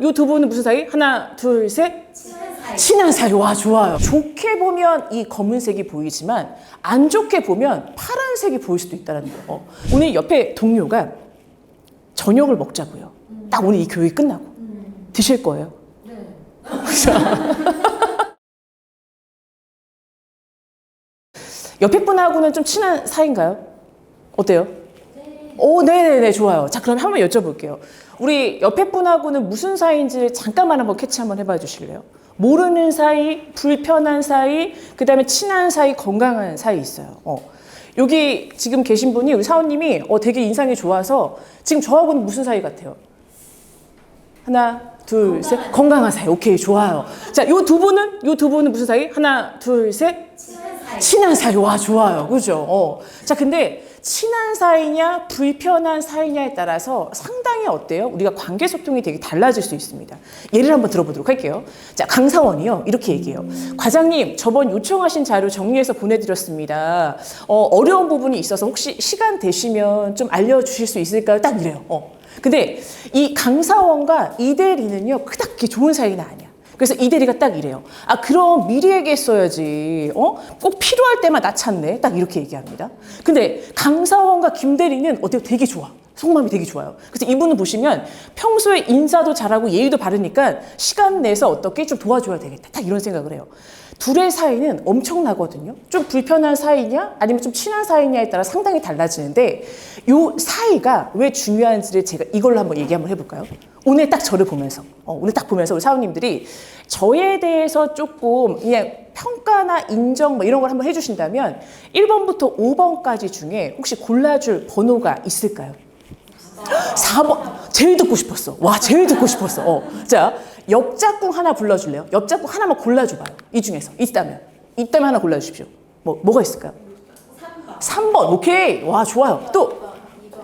이두 분은 무슨 사이? 하나, 둘, 셋. 친한 사이. 와, 좋아요. 좋게 보면 이 검은색이 보이지만 안 좋게 보면 파란색이 보일 수도 있다는 거. 어. 오늘 옆에 동료가 저녁을 먹자고요. 딱 오늘 이 교육이 끝나고 드실 거예요. 옆에 분하고는 좀 친한 사이인가요? 어때요? 오, 네네네, 좋아요. 자, 그럼 한번 여쭤볼게요. 우리 옆에 분하고는 무슨 사이인지 잠깐만 한번 캐치 한번 해봐 주실래요? 모르는 사이, 불편한 사이, 그 다음에 친한 사이, 건강한 사이 있어요. 어. 여기 지금 계신 분이 우리 사원님이 어, 되게 인상이 좋아서 지금 저하고는 무슨 사이 같아요? 하나, 둘, 셋. 건강한 사이. 오케이, 좋아요. 자, 요 두 분은? 요 두 분은 무슨 사이? 하나, 둘, 셋. 친한 사이. 와, 좋아요. 그죠? 어. 자, 근데 친한 사이냐, 불편한 사이냐에 따라서 상당히 어때요? 우리가 관계 소통이 되게 달라질 수 있습니다. 예를 한번 들어보도록 할게요. 자, 강사원이요. 이렇게 얘기해요. 과장님, 저번 요청하신 자료 정리해서 보내드렸습니다. 어, 어려운 부분이 있어서 혹시 시간 되시면 좀 알려주실 수 있을까요? 딱 이래요. 어. 근데 이 강사원과 이대리는요, 그닥 좋은 사이는 아니야. 그래서 이 대리가 딱 이래요. 아, 그럼 미리 얘기했어야지. 어? 꼭 필요할 때만 나 찾네. 딱 이렇게 얘기합니다. 근데 강사원과 김 대리는 어때요? 되게 좋아. 속마음이 되게 좋아요. 그래서 이분을 보시면 평소에 인사도 잘하고 예의도 바르니까 시간 내서 어떻게 좀 도와줘야 되겠다. 딱 이런 생각을 해요. 둘의 사이는 엄청나거든요. 좀 불편한 사이냐 아니면 좀 친한 사이냐에 따라 상당히 달라지는데 요 사이가 왜 중요한지를 제가 이걸로 한번 얘기 한번 해볼까요? 오늘 딱 저를 보면서 어, 오늘 딱 보면서 우리 사원님들이 저에 대해서 조금 그냥 평가나 인정 뭐 이런 걸 한번 해주신다면 1번부터 5번까지 중에 혹시 골라줄 번호가 있을까요? 4번 제일 듣고 싶었어. 와 제일 듣고 싶었어. 어. 자 옆짝꿍 하나 불러줄래요? 옆짝꿍 하나만 골라줘봐요. 이 중에서 있다면 있다면 하나 골라주십시오. 뭐 뭐가 있을까요? 3번. 3번 오케이. 와 좋아요. 또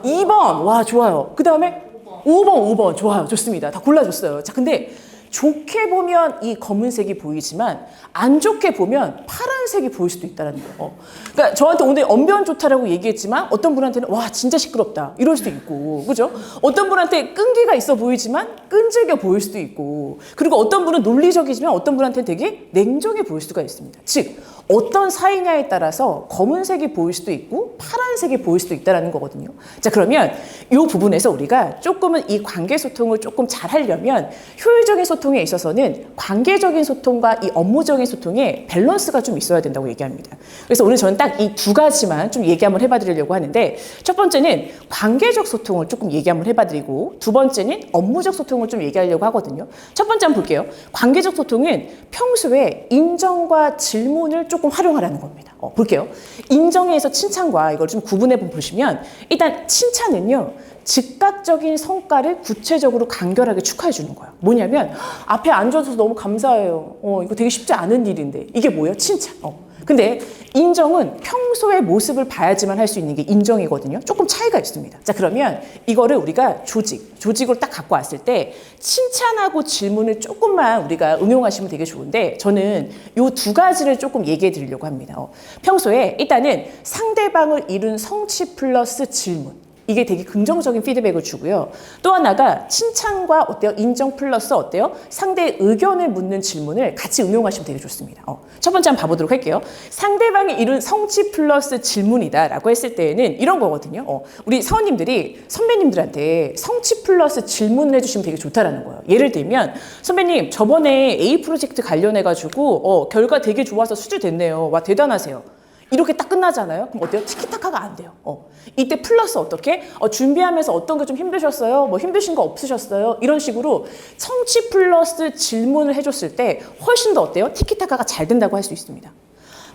2번 와 좋아요. 그 다음에 5번 5번 좋아요. 좋습니다. 다 골라줬어요. 자 근데 좋게 보면 이 검은색이 보이지만 안 좋게 보면 파란색이 보일 수도 있다는 거. 어. 그러니까 저한테 오늘 언변 좋다라고 얘기했지만 어떤 분한테는 와 진짜 시끄럽다 이럴 수도 있고 그죠? 어떤 분한테 끈기가 있어 보이지만 끈질겨 보일 수도 있고 그리고 어떤 분은 논리적이지만 어떤 분한테 되게 냉정해 보일 수가 있습니다. 즉 어떤 사이냐에 따라서 검은색이 보일 수도 있고 파란색이 보일 수도 있다는 거거든요. 자 그러면 이 부분에서 우리가 조금은 이 관계 소통을 조금 잘 하려면 효율적인 소통에 있어서는 관계적인 소통과 이 업무적인 소통에 밸런스가 좀 있어야 된다고 얘기합니다. 그래서 오늘 저는 딱 이 두 가지만 좀 얘기 한번 해봐 드리려고 하는데 첫 번째는 관계적 소통을 조금 얘기 한번 해봐 드리고 두 번째는 업무적 소통을 좀 얘기하려고 하거든요. 첫 번째 한번 볼게요. 관계적 소통은 평소에 인정과 질문을 조금 활용하라는 겁니다. 어, 볼게요. 인정에서 칭찬과 이걸 좀 구분해 보시면 일단 칭찬은요. 즉각적인 성과를 구체적으로 간결하게 축하해 주는 거예요. 뭐냐면 앞에 앉아서 너무 감사해요. 어, 이거 되게 쉽지 않은 일인데 이게 뭐예요? 칭찬. 어. 근데 인정은 평소의 모습을 봐야지만 할 수 있는 게 인정이거든요. 조금 차이가 있습니다. 자, 그러면 이거를 우리가 조직, 조직으로 딱 갖고 왔을 때 칭찬하고 질문을 조금만 우리가 응용하시면 되게 좋은데 저는 요 두 가지를 조금 얘기해 드리려고 합니다. 어, 평소에 일단은 상대방을 이룬 성취 플러스 질문. 이게 되게 긍정적인 피드백을 주고요. 또 하나가 칭찬과 어때요? 인정 플러스 어때요? 상대의 의견을 묻는 질문을 같이 응용하시면 되게 좋습니다. 어, 첫 번째 한번 봐보도록 할게요. 상대방이 이룬 성취 플러스 질문이다 라고 했을 때에는 이런 거거든요. 어, 우리 사원님들이 선배님들한테 성취 플러스 질문을 해주시면 되게 좋다라는 거예요. 예를 들면 선배님 저번에 A 프로젝트 관련해가지고 어, 결과 되게 좋아서 수주됐네요. 와 대단하세요. 이렇게 딱 끝나잖아요. 그럼 어때요? 티키타카가 안 돼요. 어. 이때 플러스 어떻게? 어, 준비하면서 어떤 게 좀 힘드셨어요? 뭐 힘드신 거 없으셨어요? 이런 식으로 성취 플러스 질문을 해줬을 때 훨씬 더 어때요? 티키타카가 잘 된다고 할 수 있습니다.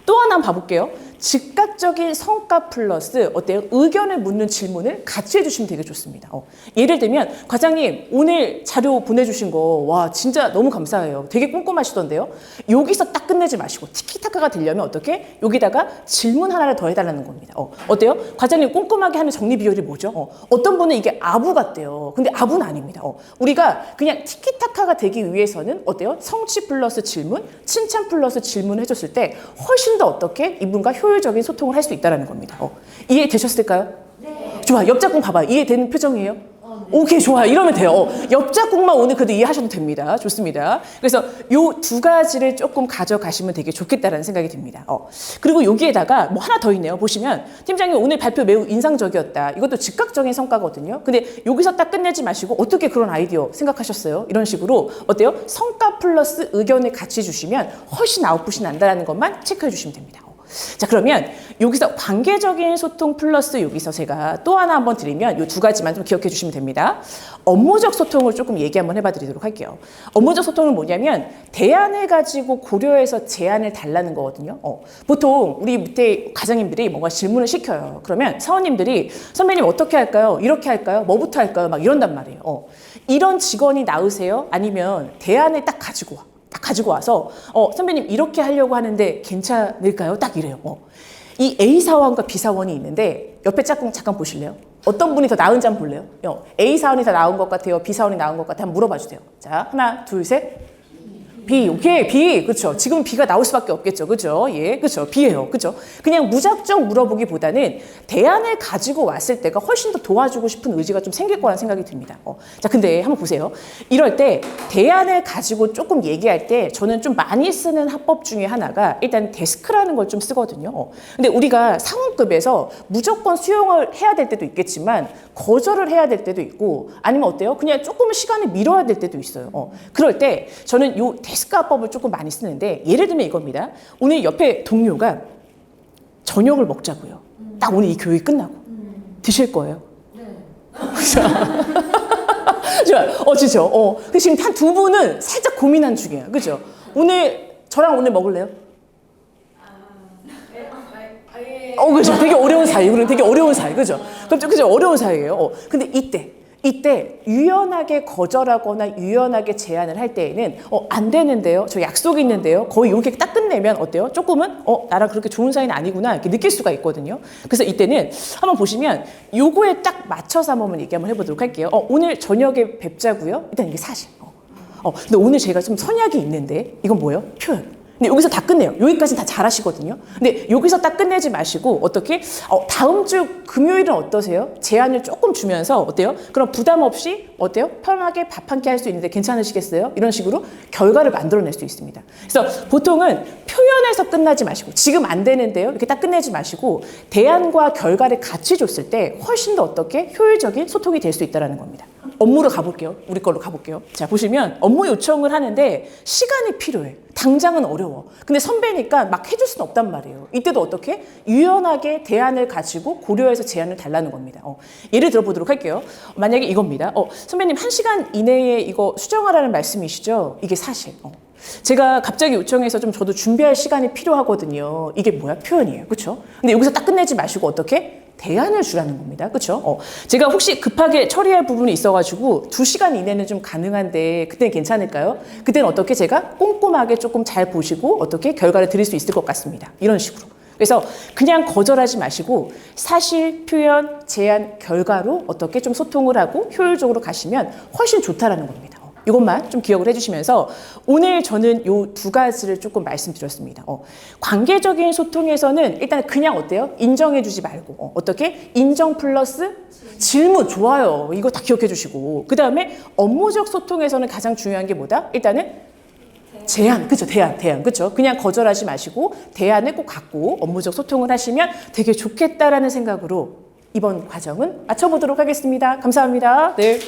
또 하나 봐볼게요. 즉각적인 성과 플러스 어때요? 의견을 묻는 질문을 같이 해주시면 되게 좋습니다. 어. 예를 들면 과장님 오늘 자료 보내주신 거 와 진짜 너무 감사해요. 되게 꼼꼼하시던데요. 여기서 딱 끝내지 마시고 티키타카가 되려면 어떻게? 여기다가 질문 하나를 더 해달라는 겁니다. 어. 어때요? 과장님 꼼꼼하게 하는 정리 비결이 뭐죠? 어. 어떤 분은 이게 아부 같대요. 근데 아부는 아닙니다. 어. 우리가 그냥 티키타카가 되기 위해서는 어때요? 성취 플러스 질문, 칭찬 플러스 질문 해줬을 때 훨씬 더 어떻게 이분과 효율적인 소통을 할 수 있다는 겁니다. 어. 이해되셨을까요? 네. 좋아. 옆 작품 봐봐요. 이해되는 표정이에요? 오케이 좋아요. 이러면 돼요. 어, 옆작국만 오늘 그래도 이해하셔도 됩니다. 좋습니다. 그래서 요 두 가지를 조금 가져가시면 되게 좋겠다라는 생각이 듭니다. 어, 그리고 여기에다가 뭐 하나 더 있네요. 보시면 팀장님 오늘 발표 매우 인상적이었다. 이것도 즉각적인 성과거든요. 근데 여기서 딱 끝내지 마시고 어떻게 그런 아이디어 생각하셨어요? 이런 식으로 어때요? 성과 플러스 의견을 같이 주시면 훨씬 아웃풋이 난다라는 것만 체크해 주시면 됩니다. 어. 자 그러면 여기서 관계적인 소통 플러스 여기서 제가 또 하나 한번 드리면 이 두 가지만 좀 기억해 주시면 됩니다. 업무적 소통을 조금 얘기 한번 해봐 드리도록 할게요. 업무적 소통은 뭐냐면 대안을 가지고 고려해서 제안을 달라는 거거든요. 어, 보통 우리 밑에 과장님들이 뭔가 질문을 시켜요. 그러면 사원님들이 선배님 어떻게 할까요? 이렇게 할까요? 뭐부터 할까요? 막 이런단 말이에요. 어, 이런 직원이 나으세요? 아니면 대안을 딱 가지고 와. 딱 가지고 와서 어 선배님 이렇게 하려고 하는데 괜찮을까요? 딱 이래요. 어. 이 A 사원과 B 사원이 있는데 옆에 짝꿍 잠깐 보실래요? 어떤 분이 더 나은지 한번 볼래요? 어, A 사원이 더 나은 것 같아요. B 사원이 나은 것 같아요. 한번 물어봐 주세요. 자 하나 둘 셋. B, 오케이, B, 그렇죠. 지금 B가 나올 수밖에 없겠죠, 그렇죠? 예, 그렇죠. B예요, 그렇죠. 그냥 무작정 물어보기보다는 대안을 가지고 왔을 때가 훨씬 더 도와주고 싶은 의지가 좀 생길 거라는 생각이 듭니다. 어. 자, 근데 한번 보세요. 이럴 때 대안을 가지고 조금 얘기할 때 저는 좀 많이 쓰는 합법 중에 하나가 일단 데스크라는 걸 좀 쓰거든요. 어. 근데 우리가 상원급에서 무조건 수용을 해야 될 때도 있겠지만 거절을 해야 될 때도 있고 아니면 어때요? 그냥 조금 시간을 미뤄야 될 때도 있어요. 어. 그럴 때 저는 요 데스크 화법을 조금 많이 쓰는데 예를 들면 이겁니다. 오늘 옆에 동료가 저녁을 먹자고요. 딱 오늘 이 교육 끝나고 드실 거예요. 좋아요. 어, 진짜. 어. 근데 지금 한 두 분은 살짝 고민한 중이에요. 그죠? 오늘, 저랑 오늘 먹을래요? 어, 그죠. 되게 어려운 사이. 우리는 되게 어려운 사이. 그죠? 그럼 좀, 그죠? 어려운 사이예요. 어. 근데 이때, 이때 유연하게 거절하거나 유연하게 제안을 할 때에는 어, 안 되는데요. 저 약속 있는데요. 거의 이렇게 딱 끝내면 어때요? 조금은 어, 나랑 그렇게 좋은 사이는 아니구나. 이렇게 느낄 수가 있거든요. 그래서 이때는 한번 보시면 요거에 딱 맞춰서 한번 얘기 한번 해보도록 할게요. 어, 오늘 저녁에 뵙자고요. 일단 이게 사실. 어. 어, 근데 오늘 제가 좀 선약이 있는데 이건 뭐예요? 표현. 근데 여기서 다 끝내요. 여기까지 다 잘하시거든요. 근데 여기서 딱 끝내지 마시고 어떻게 어, 다음 주 금요일은 어떠세요? 제안을 조금 주면서 어때요? 그럼 부담 없이 어때요? 편하게 밥 한 끼 할 수 있는데 괜찮으시겠어요? 이런 식으로 결과를 만들어낼 수 있습니다. 그래서 보통은 표현에서 끝나지 마시고 지금 안 되는데요. 이렇게 딱 끝내지 마시고 대안과 결과를 같이 줬을 때 훨씬 더 어떻게 효율적인 소통이 될 수 있다는 겁니다. 업무로 가볼게요. 우리 걸로 가볼게요. 자, 보시면 업무 요청을 하는데 시간이 필요해. 당장은 어려워. 근데 선배니까 막 해줄 수는 없단 말이에요. 이때도 어떻게? 유연하게 대안을 가지고 고려해서 제안을 달라는 겁니다. 어, 예를 들어보도록 할게요. 만약에 이겁니다. 어, 선배님 한 시간 이내에 이거 수정하라는 말씀이시죠? 이게 사실. 어. 제가 갑자기 요청해서 좀 저도 준비할 시간이 필요하거든요. 이게 뭐야? 표현이에요. 그렇죠? 근데 여기서 딱 끝내지 마시고 어떻게? 대안을 주라는 겁니다. 그렇죠? 어, 제가 혹시 급하게 처리할 부분이 있어가지고 두 시간 이내는 좀 가능한데 그때는 괜찮을까요? 그때는 어떻게 제가 꼼꼼하게 조금 잘 보시고 어떻게 결과를 드릴 수 있을 것 같습니다. 이런 식으로. 그래서 그냥 거절하지 마시고 사실, 표현, 제안, 결과로 어떻게 좀 소통을 하고 효율적으로 가시면 훨씬 좋다라는 겁니다. 어, 이것만 좀 기억을 해주시면서 오늘 저는 요 두 가지를 조금 말씀드렸습니다. 어, 관계적인 소통에서는 일단 그냥 어때요? 인정해주지 말고 어, 어떻게 인정 플러스 질문 좋아요. 이거 다 기억해 주시고 그 다음에 업무적 소통에서는 가장 중요한 게 뭐다? 일단은 제안, 그죠? 대안, 대안, 그죠? 그냥 거절하지 마시고 대안을 꼭 갖고 업무적 소통을 하시면 되게 좋겠다라는 생각으로 이번 과정은 마쳐보도록 하겠습니다. 감사합니다. 네.